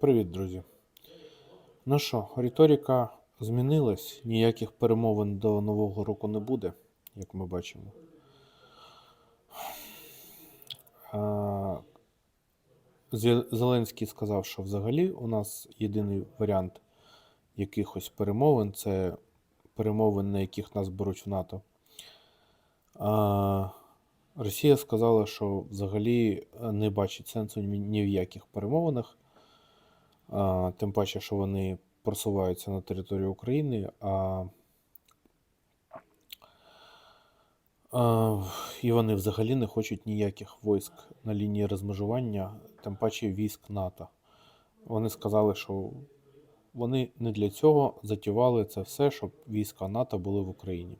Привіт, друзі. Ну що, риторика змінилась, ніяких перемовин до Нового року не буде, як ми бачимо. Зеленський сказав, що взагалі у нас єдиний варіант якихось перемовин це перемовин, на яких нас беруть в НАТО. Росія сказала, що взагалі е, не бачить сенсу ні в яких перемовинах. Тим паче, що вони просуваються на територію України, а, і вони взагалі не хочуть ніяких військ на лінії розмежування, тим паче військ НАТО. Вони сказали, що вони не для цього затівали це все, щоб війська НАТО були в Україні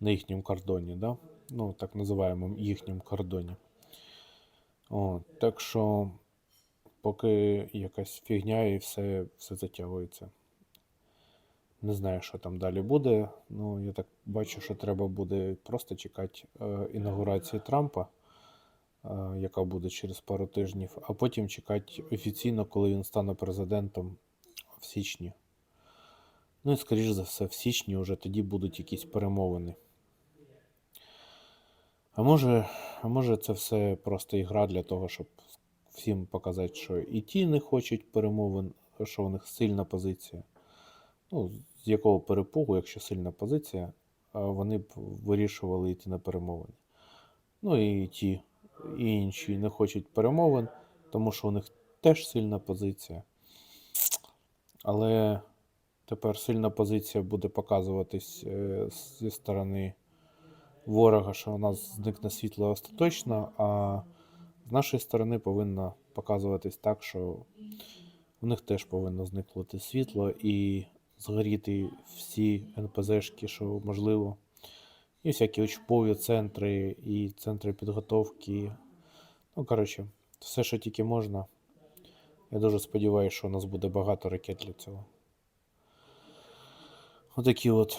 на їхньому кордоні, да? ну так називаємо їхньому кордоні. О, так що поки якась фігня і все, все затягується. Не знаю, що там далі буде. Ну, я так бачу, що треба буде просто чекати е, інаугурації Трампа, е, яка буде через пару тижнів, а потім чекати офіційно, коли він стане президентом в січні. Ну і, скоріш за все, в січні вже тоді будуть якісь перемовини. А може, а може це все просто ігра для того, щоб всім показати, що і ті не хочуть перемовин, що у них сильна позиція. Ну, з якого перепугу, якщо сильна позиція, вони б вирішували йти на перемовини. Ну і ті, і інші не хочуть перемовин, тому що у них теж сильна позиція. Але тепер сильна позиція буде показуватись е, зі сторони ворога, що у нас зникне світло остаточно, а з нашої сторони повинно показуватись так, що у них теж повинно зникнути світло і згоріти всі НПЗшки, що можливо. І всякі учбові центри, і центри підготовки. Ну, коротше, все, що тільки можна. Я дуже сподіваюся, що у нас буде багато ракет для цього. Отакі от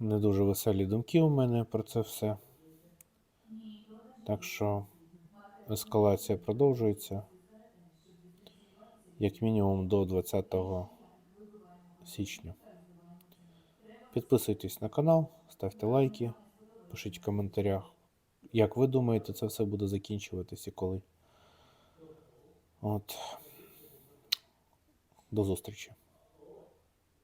не дуже веселі думки у мене про це все. Так що ескалація продовжується. Як мінімум до 20 січня. Підписуйтесь на канал, ставте лайки, пишіть в коментарях, як ви думаєте, це все буде закінчуватись і коли. От. До зустрічі.